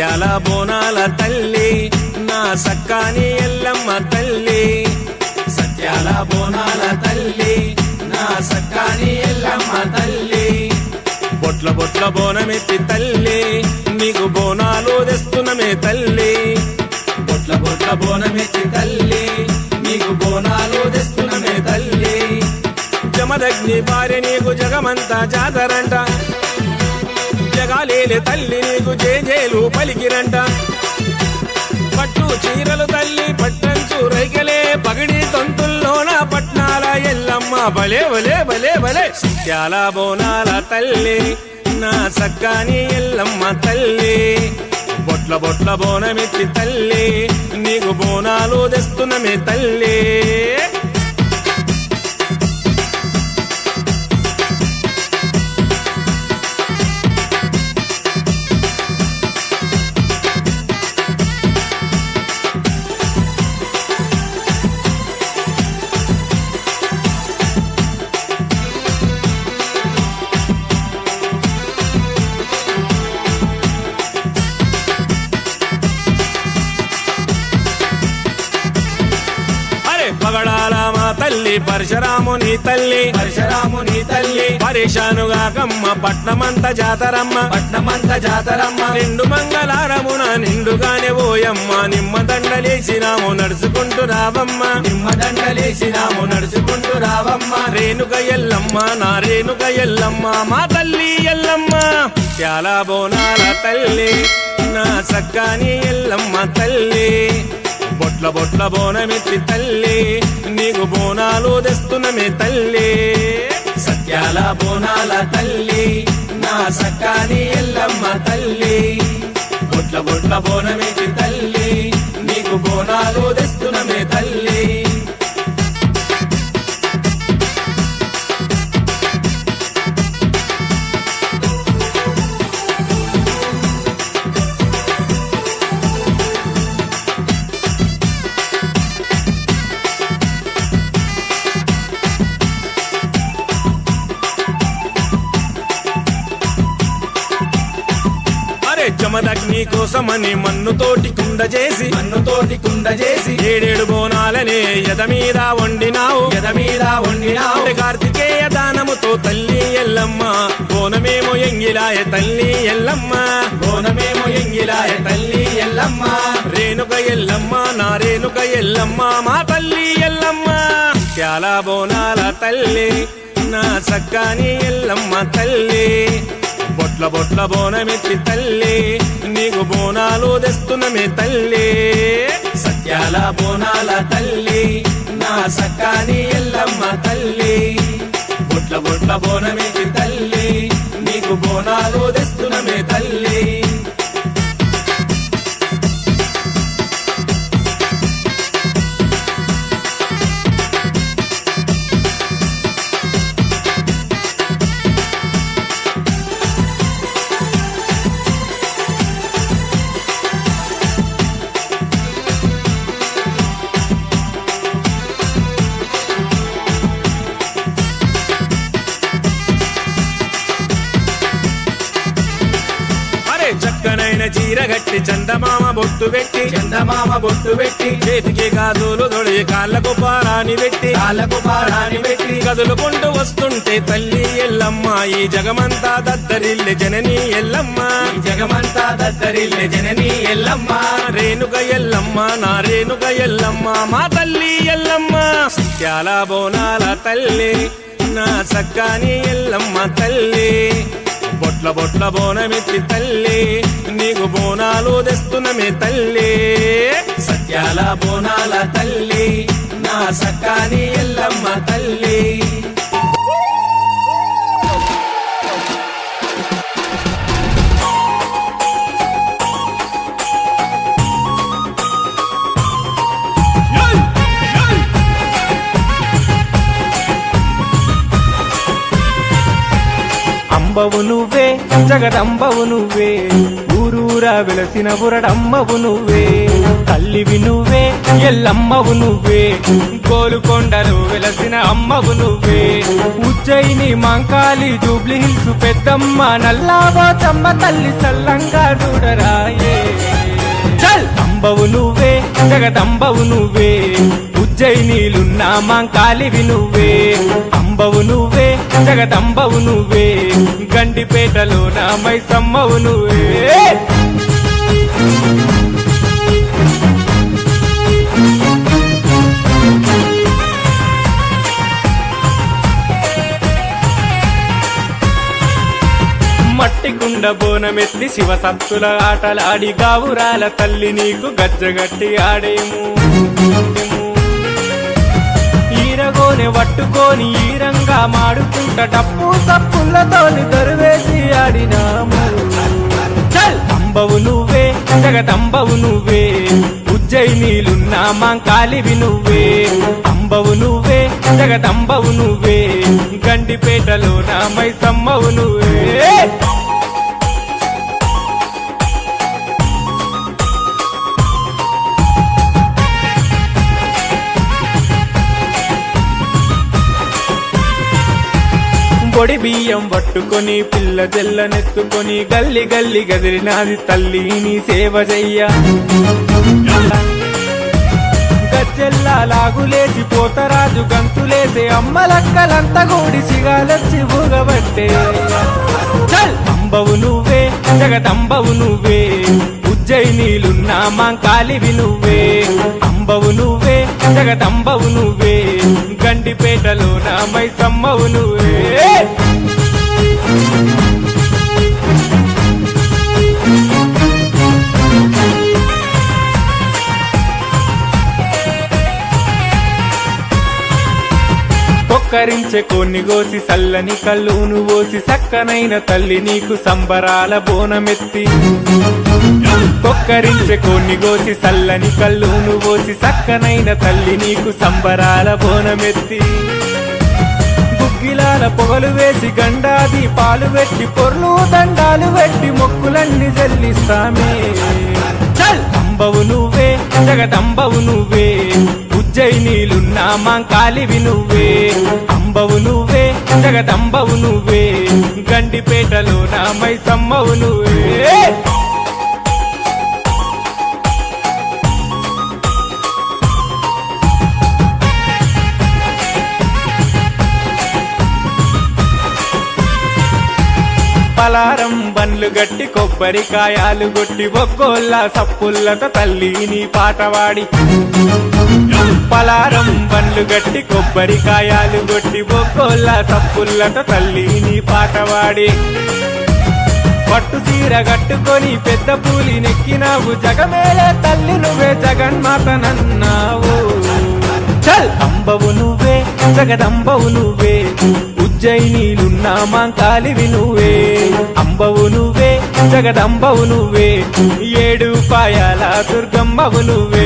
ముత్యాల బోనాల తల్లి నా సక్కాని ఎల్లమ్మ తల్లి. సత్యాల బోనాల తల్లి నా సక్కాని ఎల్లమ్మ తల్లి. బొట్ల బొట్ల బోనమెత్తి తల్లి నీకు బోనాలు తెస్తున్నమే తల్లి. బొట్ల బొట్ల బోనమెత్తి తల్లి నీకు బోనాలు తెస్తున్నమే తల్లి. జమదగ్ని భార్య నీకు జగమంతా జాతరంట. జగాలేలే తల్లి నీకు జేజేలు పలికిరంట. పట్టు చీరలు తల్లి పట్టంచు రైకలే పగిడి తొంతుల్లోన పట్నాల ఎల్లమ్మ. భలే భలే భలే భలే. సత్యాల బోనాల తల్లి నా సక్కాని ఎల్లమ్మ తల్లి. బొట్ల బొట్ల బోనమెత్తి తల్లి నీకు బోనాలు తెస్తున్నమే తల్లి. పగడాల మా తల్లి పరశురాముని తల్లి పరశురాముని తల్లి పరిశానుగా కమ్మ పట్నమంత జాతరమ్మ పట్నమంత జాతరమ్మ. నిండు మంగళారమున నిండుగానే ఓయమ్మ నిమ్మ దండలేసినాము నడుచుకుంటూ రావమ్మ. నిమ్మ దండలేసినాము నడుచుకుంటూ రావమ్మ. రేణుక ఎల్లమ్మ నా రేణుక ఎల్లమ్మ మా తల్లి ఎల్లమ్మ. చాలా బోనాల తల్లి నా సక్కాని ఎల్లమ్మ తల్లి. బొట్ల బొట్ల బోనమెత్తి తల్లి నీకు బోనాలు తెస్తున్నమే తల్లి. సత్యాల బోనాల తల్లి నా సక్కాని ఎల్లమ్మ తల్లి. బొట్ల బొట్ల బోనమెత్తి కోసమని మన్నుతోటి కుండ చేసి మన్నుతోటి కుండ చేసి. ఏడేడు బోనాలనే ఎద మీద వండినావు. ఎద మీద వండినావు కార్తికేయ దానముతో తల్లి ఎల్లమ్మ బోనమేమో ఎంగిలాయ తల్లి ఎల్లమ్మ. బోనమేమో ఎంగిలాయ తల్లి ఎల్లమ్మ. రేణుక ఎల్లమ్మ నా రేణుక ఎల్లమ్మ మా తల్లి ఎల్లమ్మ. చాలా బోనాల తల్లి నా సక్కాని ఎల్లమ్మ తల్లి. బొట్ల బొట్ల బోనమెత్తి తల్లి. నీకు బోనాలు తెస్తున్నమే తల్లి. సత్యాల బోనాల తల్లి. నా సక్కాని ఎల్లమ్మ తల్లి. బొట్ల బొట్ల బోనమెత్తి తల్లి. నీకు బోనాలు తెస్తున్నమే తల్లి. చక్కనైన చీర గట్టి చందమామ బొట్టు పెట్టి చందమామ బొట్టు పెట్టి చేతికి గాజులు దొడి కాళ్ళకు పారాని పెట్టి కాళ్ళకు పారాని పెట్టి. కదులుకుంటూ వస్తుంటే తల్లి ఎల్లమ్మ ఈ జగమంతా దద్దరిల్లె జనని ఎల్లమ్మ. ఈ జగమంతా దద్దరిల్లె జనని ఎల్లమ్మ. రేణుక ఎల్లమ్మ నా రేణుక ఎల్లమ్మ మా తల్లి ఎల్లమ్మ. సత్యాల బోనాల తల్లి నా సక్కాని ఎల్లమ్మ తల్లి. బొట్ల బొట్ల బోనమెత్తి తల్లి నీకు బోనాలు తెస్తున్నమే తల్లి. సత్యాల బోనాల తల్లి నా సక్కాని ఎల్లమ్మ తల్లి. జగదంబవు నువ్వే జగదంబవు నువ్వే. ఊరూరా వెలసిన బురడమ్మవు నువ్వే. తల్లివి నువ్వే ఎల్లమ్మవు నువ్వే. గోలుకొండలు వెలసిన అమ్మవు నువ్వే. ఉజ్జయిని మంకాలి జూబ్లీ హిల్స్ పెద్దమ్మ నల్లావో చమ్మ తల్లి సల్లంగా చూడరాయే. చల్! అంబవు నువ్వే జగదంబవు నువ్వే. ఉజ్జయినీలున్నా మంకాలివి నువ్వే. జగదంబవు నువ్వే గండిపేటలో నా మైసమ్మవు నువ్వే. మట్టి కుండ బోనమెత్తి శివ సత్తుల ఆటలాడి గావురాల తల్లి నీకు గజ్జగట్టి ఆడేము. ఈరగోనె పట్టుకొని ఈరంగా మాడుకుంట డప్పు సప్పులతోని దరువేసి ఆడినాము. అంబవు నువ్వే జగదంబవు నువ్వే ఉజ్జయినీలున్నా మాంకాలివి నువ్వే. అంబవు నువ్వే జగదంబవు నువ్వే గండిపేటలో నా మైసమ్మవు నువ్వే. పొడి బియ్యం పట్టుకొని పిల్ల జల్లనెత్తుకొని గల్లి గల్లి గదిరినాది తల్లి నీ సేవ చెయ్య. గజ్జెల్లా లాగులేసి పోతరాజు గంతులేసే అమ్మలక్కలంతా కూడి సిగాలొచ్చి ఊగబట్టే. చల్! అంబవు నువ్వే జగదంబవు నువ్వే ఉజ్జయినీలున్నా మాంకాలివి నువ్వే. అంబవు నువ్వే జగదంబవు నువ్వే. గండిపేటలో నా మైసమ్మవు కొక్కరించే కొన్ని గోసి సల్లని కళ్ళును పోసి సక్కనైన తల్లి నీకు సంబరాల బోనమెత్తి. కొక్కరించే కొన్ని గోసి సల్లని కళ్ళును పోసి సక్కనైన తల్లి నీకు సంబరాల బోనమెత్తి. గుగ్గిలాల పొగలు వేసి గండాది పాలు పెట్టి పొర్లు దండాలు పెట్టి మొక్కులన్నీ చెల్లిస్తామే చల్! అంబవు నువ్వే జగదంబవు నువ్వే ఉజ్జయినీలున్నా మాంకాలివి నువ్వే. అంబవు నువ్వే జగదంబవు నువ్వే గండిపేటలో నా మైసమ్మవు నువ్వే. పలారం బండ్లు గట్టి కొబ్బరికాయాలు గొట్టి ఒక్కోళ్ళ సప్పుల్లతో తల్లి నీ పాటవాడి పలారం బండ్లు గట్టి కొబ్బరికాయాలు గొట్టి ఒక్కోళ్ళ సప్పుల్లతో తల్లి నీ పాటవాడి పట్టు తీర కట్టుకొని పెద్ద పూలి నెక్కినావు జగమేలే తల్లి నువ్వే జగన్మాత నన్నావు. చల్ అంబవు నువ్వే జగదంబవు నువ్వే. ఉజ్జయినీలున్నా మాంకాలివి నువ్వే అంబవు నువ్వే జగదంబవు నువ్వే. ఏడు పాయాల దుర్గమ్మవు నువ్వే.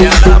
mañana